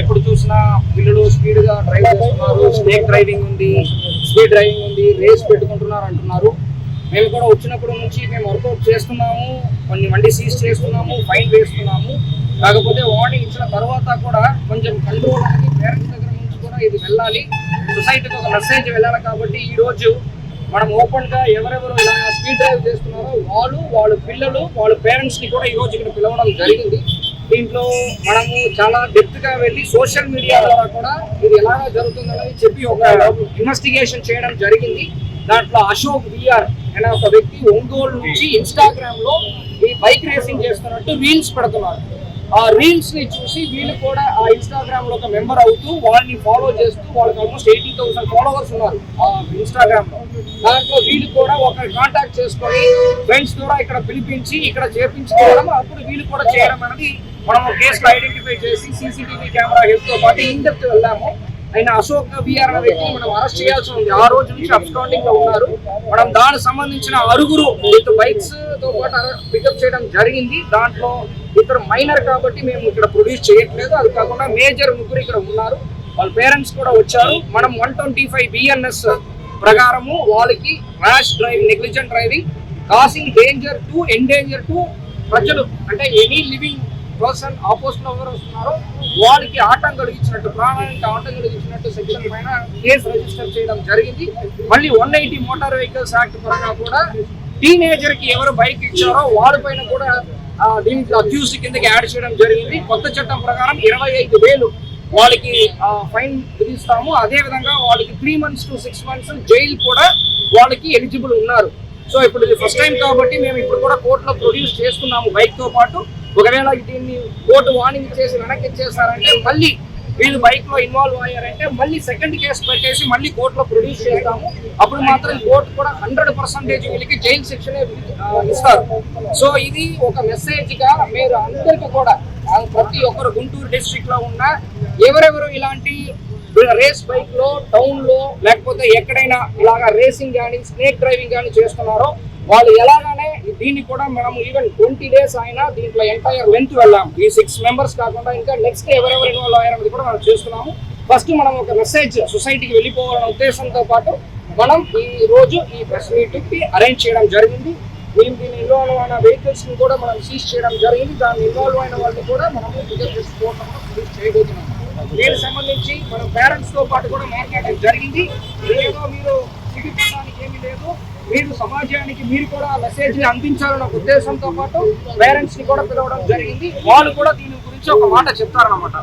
ఎప్పుడు చూసినా పిల్లలు స్పీడ్గా డ్రైవ్ చేస్తున్నారు. స్నేక్ డ్రైవింగ్ ఉంది స్పీడ్ డ్రైవింగ్ ఉంది రేస్ పెట్టుకుంటున్నారు అంటున్నారు. మేము కూడా వచ్చినప్పుడు నుంచి మేము వర్కౌట్ చేస్తున్నాము కొన్ని వండి సీజ్ చేస్తున్నాము ఫైన్ వేస్తున్నాము. కాకపోతే వార్నింగ్ ఇచ్చిన తర్వాత కూడా కొంచెం కంట్రోల్ అనేది పేరెంట్స్ దగ్గర నుంచి కూడా ఇది వెళ్ళాలి. సొసైటీకి ఒక మెసేజ్ వెళ్ళాలి కాబట్టి ఈరోజు మనం ఓపెన్గా ఎవరెవరు ఇలా స్పీడ్ డ్రైవ్ చేస్తున్నారో వాళ్ళు వాళ్ళ పిల్లలు వాళ్ళ పేరెంట్స్ని కూడా ఈరోజు ఇక్కడ పిలవడం జరిగింది. దీంట్లో మనము చాలా డెప్త్గా వెళ్ళి సోషల్ మీడియా ద్వారా కూడా ఇది ఎలాగా జరుగుతుందనేది చెప్పి ఒక ఇన్వెస్టిగేషన్ చేయడం జరిగింది. దాంట్లో అశోక్ విఆర్ అనే ఒక వ్యక్తి ఒంగోలు నుంచి ఇన్స్టాగ్రామ్లో ఈ బైక్ రేసింగ్ చేస్తున్నట్టు రీల్స్ పెడుతున్నారు. ఆ రీల్స్ని చూసి వీళ్ళు కూడా ఆ ఇన్స్టాగ్రామ్లో ఒక మెంబర్ అవుతూ వాళ్ళని ఫాలో చేస్తూ వాళ్ళకి ఆల్మోస్ట్ ఎయిటీ థౌసండ్ ఫాలోవర్స్ ఉన్నారు ఆ ఇన్స్టాగ్రామ్లో. దాంట్లో వీళ్ళు కూడా ఒకరిని కాంటాక్ట్ చేసుకొని ఫ్రెండ్స్ ద్వారా ఇక్కడ పిలిపించి ఇక్కడ చేపించుకోవడం అప్పుడు వీళ్ళు కూడా చేయడం అనేది మనం కేసులు ఐడెంటిఫై చేసి సీసీటీవీ కెమెరా హెల్ప్తో పాటు ఇన్ డెప్త్ వెళ్ళాము ఆయన అశోక్ విఆర్ అనే వ్యక్తిని మనం అరెస్ట్ చేయాల్సి ఉంది. ఆ రోజు నుంచి అబ్స్కాండింగ్లో ఉన్నారు. మనం దానికి సంబంధించిన అరుగురు విత్ బైక్స్తో పాటు పికప్ చేయడం జరిగింది. దాంట్లో ఇద్దరు మైనర్ కాబట్టి మేము ఇక్కడ ప్రొడ్యూస్ చేయట్లేదు. అది కాకుండా మేజర్ ముగ్గురు ఇక్కడ ఉన్నారు. వాళ్ళ పేరెంట్స్ కూడా వచ్చారు. మనం వన్ ట్వంటీ ఫైవ్ బిఎన్ఎస్ ప్రకారము వాళ్ళకి rash driving negligent driving causing danger to endanger to ప్రజలు. అంటే ఎనీ లివింగ్ పర్సన్ ఆపోజిట్ ఎవరు వస్తున్నారో. వాళ్ళకి ఆటం కలిగించినట్టు ప్రాణానికి ఆటం కలిగించినట్టు సెక్షన్ పైన కేసు రిజిస్టర్ చేయడం జరిగింది. మళ్ళీ one eighty motor vehicles act పరంగా కూడా టీనేజర్కి ఎవరు బైక్ ఇచ్చారో వాళ్ళ పైన కూడా దీంట్లో దీనికి అక్యూజ్ కిందకి యాడ్ చేయడం జరిగింది. కొత్త చట్టం ప్రకారం ఇరవై ఐదు వేలు వాళ్ళకి ఫైన్ విధిస్తాము. అదేవిధంగా వాళ్ళకి three months to six months jail కూడా వాళ్ళకి ఎలిజిబుల్ ఉన్నారు. సో ఇప్పుడు ఇది ఫస్ట్ టైం కాబట్టి మేము ఇప్పుడు కూడా కోర్టులో ప్రొడ్యూస్ చేస్తున్నాము బైక్తో పాటు. ఒకవేళ దీన్ని కోర్టు వార్నింగ్ చేసి వెనక్కి ఇచ్చేస్తారంటే మళ్ళీ వీళ్ళు బైక్లో ఇన్వాల్వ్ అయ్యారంటే మళ్ళీ సెకండ్ కేసు పెట్టేసి మళ్ళీ కోర్టులో ప్రొడ్యూస్ చేస్తాము. అప్పుడు మాత్రం కోర్టు కూడా హండ్రెడ్ పర్సెంటేజ్ వీళ్ళకి జైలు శిక్షణ ఇస్తారు. సో ఇది ఒక మెసేజ్గా మీరు అందరికీ కూడా ప్రతి ఒక్కరు గుంటూరు డిస్ట్రిక్ట్లో ఉన్న ఎవరెవరు ఇలాంటి రేస్ బైక్లో టౌన్లో లేకపోతే ఎక్కడైనా ఇలాగా రేసింగ్ కానీ స్నేక్ డ్రైవింగ్ కానీ చేస్తున్నారో వాళ్ళు ఎలాగా దీన్ని కూడా మనం ఈవెన్ ట్వంటీ డేస్ అయినా దీంట్లో ఎంటైర్ లెంత్ వెళ్ళాం ఈ సిక్స్ మెంబర్స్ కాకుండా ఇంకా నెక్స్ట్ ఎవరెవరు ఇన్వాల్వ్ అయ్యారనేది కూడా మనం చేస్తున్నాము. ఫస్ట్ మనం ఒక మెసేజ్ సొసైటీకి వెళ్ళిపోవాలనే ఉద్దేశంతో పాటు మనం ఈ రోజు ఈ ప్రెస్ మీటింగ్కి అరేంజ్ చేయడం జరిగింది. మేము దీని ఇన్వాల్వ్ అయిన వెహికల్స్ని కూడా మనం సీజ్ చేయడం జరిగింది. దాన్ని ఇన్వాల్వ్ అయిన వాళ్ళని కూడా మనం రిజర్వ్ చేసుకోవడం సీజ్ చేయబోతున్నాం దీనికి సంబంధించి మన పేరెంట్స్తో పాటు కూడా మాట్లాడడం జరిగింది. ఏదో మీరు సమాజానికి మీరు కూడా మెసేజ్ అందించాలన్న ఉద్దేశంతో పాటు పేరెంట్స్ని కూడా పిలవడం జరిగింది. వాళ్ళు కూడా దీని గురించి ఒక మాట చెప్తారనమాట